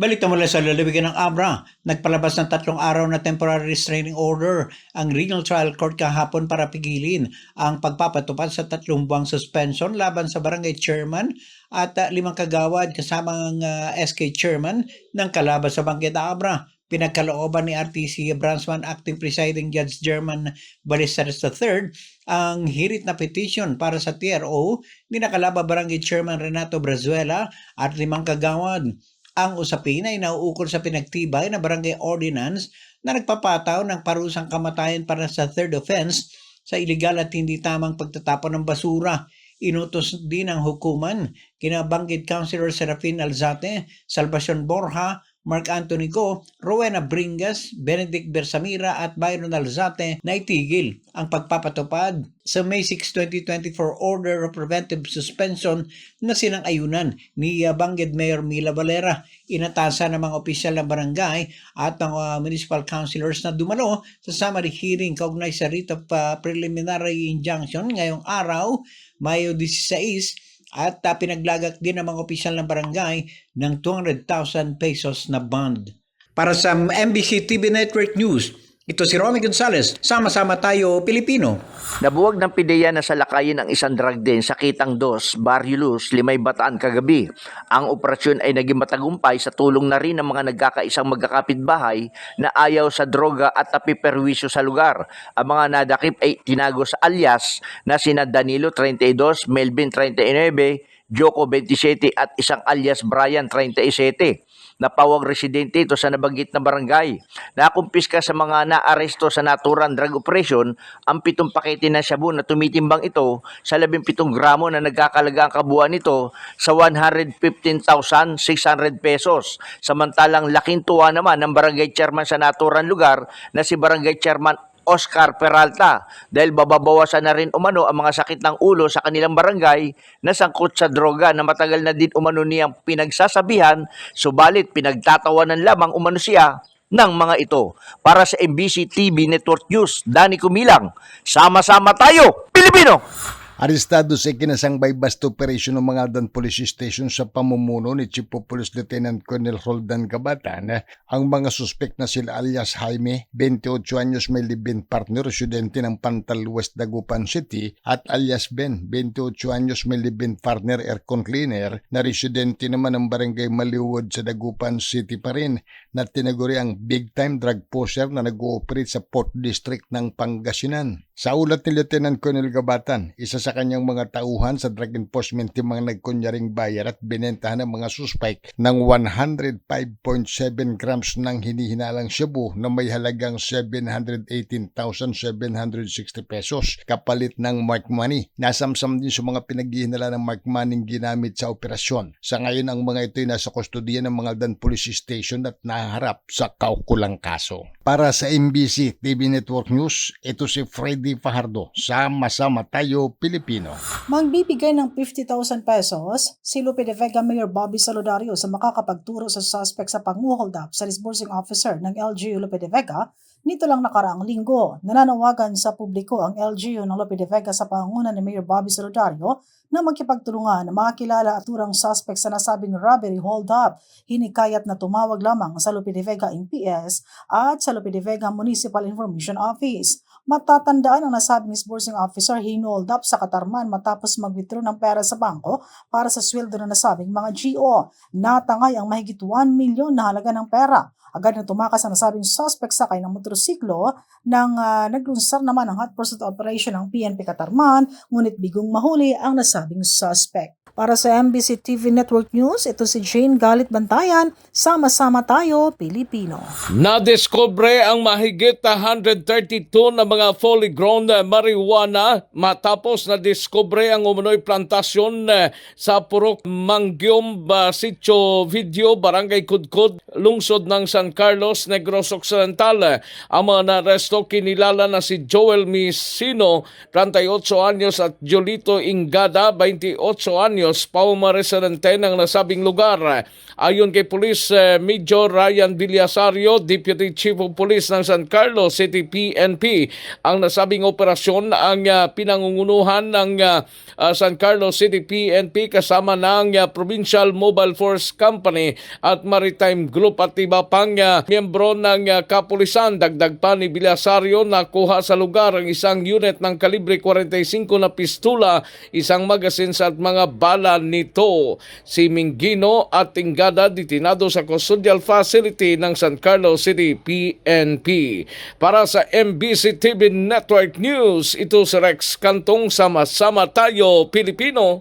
Balita mula sa lalawigan ng Abra, nagpalabas ng tatlong araw na temporary restraining order ang Regional Trial Court kahapon para pigilin ang pagpapatupad sa tatlong buwang suspension laban sa barangay chairman at uh, limang kagawad kasama ang uh, SK chairman ng kalaban sa Banggit Abra. Pinagkalooban ni RTC Branchman Acting Presiding Judge German Ballesteros III ang hirit na petition para sa TRO ni nakalaba Barangay Chairman Renato Brazuela at limang kagawad. Ang usapin ay nauukol sa pinagtibay na barangay ordinance na nagpapataw ng parusang kamatayan para sa third offense sa iligal at hindi tamang pagtatapon ng basura. Inutos din ang hukuman kinabanggit Councilor Serafin Alzate, Salvacion Borja, Mark Anthony Go, Rowena Bringas, Benedict Bersamira at Byron Alzate na itigil ang pagpapatupad sa May 6, 2024 Order of Preventive Suspension na sinang-ayunan ni Bangged Mayor Mila Valera. Inatasan ng mga opisyal ng barangay at ng uh, municipal councilors na dumalo sa summary hearing kaugnay sa writ of uh, preliminary injunction ngayong araw, Mayo 16, at uh, pinaglagak din ng mga opisyal ng barangay ng 200,000 pesos na bond. Para sa MBC TV Network News, ito si Romy Gonzalez. Sama-sama tayo, Pilipino. Nabuwag ng pideya na salakayin ang isang drug den sa Kitang Dos, Barrio Luz, Limay Bataan kagabi. Ang operasyon ay naging matagumpay sa tulong na rin ng mga nagkakaisang magkakapitbahay na ayaw sa droga at napiperwisyo sa lugar. Ang mga nadakip ay tinago sa alias na sina Danilo 32, Melvin 39, Joko 27 at isang alias Brian 37 napawag residente ito sa nabanggit na barangay. Nakumpiska sa mga naaresto sa naturang drug operation ang pitong pakete ng shabu na tumitimbang ito sa 17 gramo na nagkakalaga ang kabuuan nito sa 115,600 pesos. Samantalang laking tuwa naman ng barangay chairman sa naturang lugar na si barangay chairman Oscar Peralta dahil bababawasan na rin umano ang mga sakit ng ulo sa kanilang barangay na sangkot sa droga na matagal na din umano niyang pinagsasabihan subalit pinagtatawanan lamang umano siya ng mga ito. Para sa MBC TV Network News, Dani Kumilang, sama-sama tayo, Pilipino! Arestado sa ikinasang bust operation ng mga Aldan Police Station sa pamumuno ni Chief of Police Lieutenant Colonel Roldan Cabatan. Ang mga suspect na sila alias Jaime, 28 anyos may live-in partner, residente ng Pantal West Dagupan City, at alias Ben, 28 anyos may live-in partner, aircon cleaner, na residente naman ng Barangay Maliwod sa Dagupan City pa rin, na tinaguri ang big-time drug pusher na nag-ooperate sa Port District ng Pangasinan. Sa ulat ni Lieutenant Colonel Gabatan, isa sa kanyang mga tauhan sa drug enforcement yung mga nagkunyaring bayar at binentahan ng mga suspect ng 105.7 grams ng hinihinalang shabu na may halagang 718,760 pesos kapalit ng mark money. Nasamsam din sa mga pinaghihinala ng mark money ginamit sa operasyon. Sa ngayon ang mga ito ay nasa kustodiya ng mga Dan Police Station at naharap sa kaukulang kaso. Para sa MBC TV Network News, ito si Freddy Fajardo. Sama-sama tayo, Pilipino. Magbibigay ng 50,000 pesos si Lupe de Vega Mayor Bobby Salodario sa makakapagturo sa suspect sa pang-hold up sa disbursing officer ng LGU Lupe de Vega nito lang nakaraang linggo. Nananawagan sa publiko ang LGU ng Lupe de Vega sa pangunguna ni Mayor Bobby Salodario na magkipagtulungan na makakilala at turang suspect sa nasabing robbery hold-up. Hinikayat na tumawag lamang sa Lupe de Vega MPS at sa Lupe de Vega Municipal Information Office. Matatandaan ang nasabing disbursing officer hinold up sa Katarman matapos mag-withdraw ng pera sa bangko para sa sweldo na nasabing mga GO. Natangay ang mahigit 1 milyon na halaga ng pera. Agad na tumakas ang nasabing suspect sakay ng motorsiklo nang uh, naglunsar naman ang hot pursuit operation ng PNP Katarman ngunit bigong mahuli ang nasabing suspect. Para sa MBC TV Network News, ito si Jane Galit Bantayan. Sama-sama tayo, Pilipino. Nadiskubre ang mahigit na 132 na mga fully grown na marijuana matapos na diskubre ang umunoy plantasyon sa Purok Mangyom, Sitio Video, Barangay Kudkud, lungsod ng San Carlos, Negros Occidental. Ang mga naresto kinilala na si Joel Misino, 38 anyos at Jolito Ingada, 28 anyos Los Palma residente ng nasabing lugar. Ayon kay Police eh, Major Ryan Villasario, Deputy Chief of Police ng San Carlos City PNP, ang nasabing operasyon ang ah, pinangungunuhan ng ah, ah, San Carlos City PNP kasama ng Provincial Mobile Force Company at Maritime Group at iba pang miyembro ng ah, kapulisan. Dagdag pa ni Villasario na kuha sa lugar ang isang unit ng kalibre 45 na pistula, isang magasin at mga bala nito. Si Mingino at Tingada ditinado sa custodial facility ng San Carlos City PNP. Para sa MBC TV Network News, ito si Rex Kantong Sama-sama Tayo Pilipino.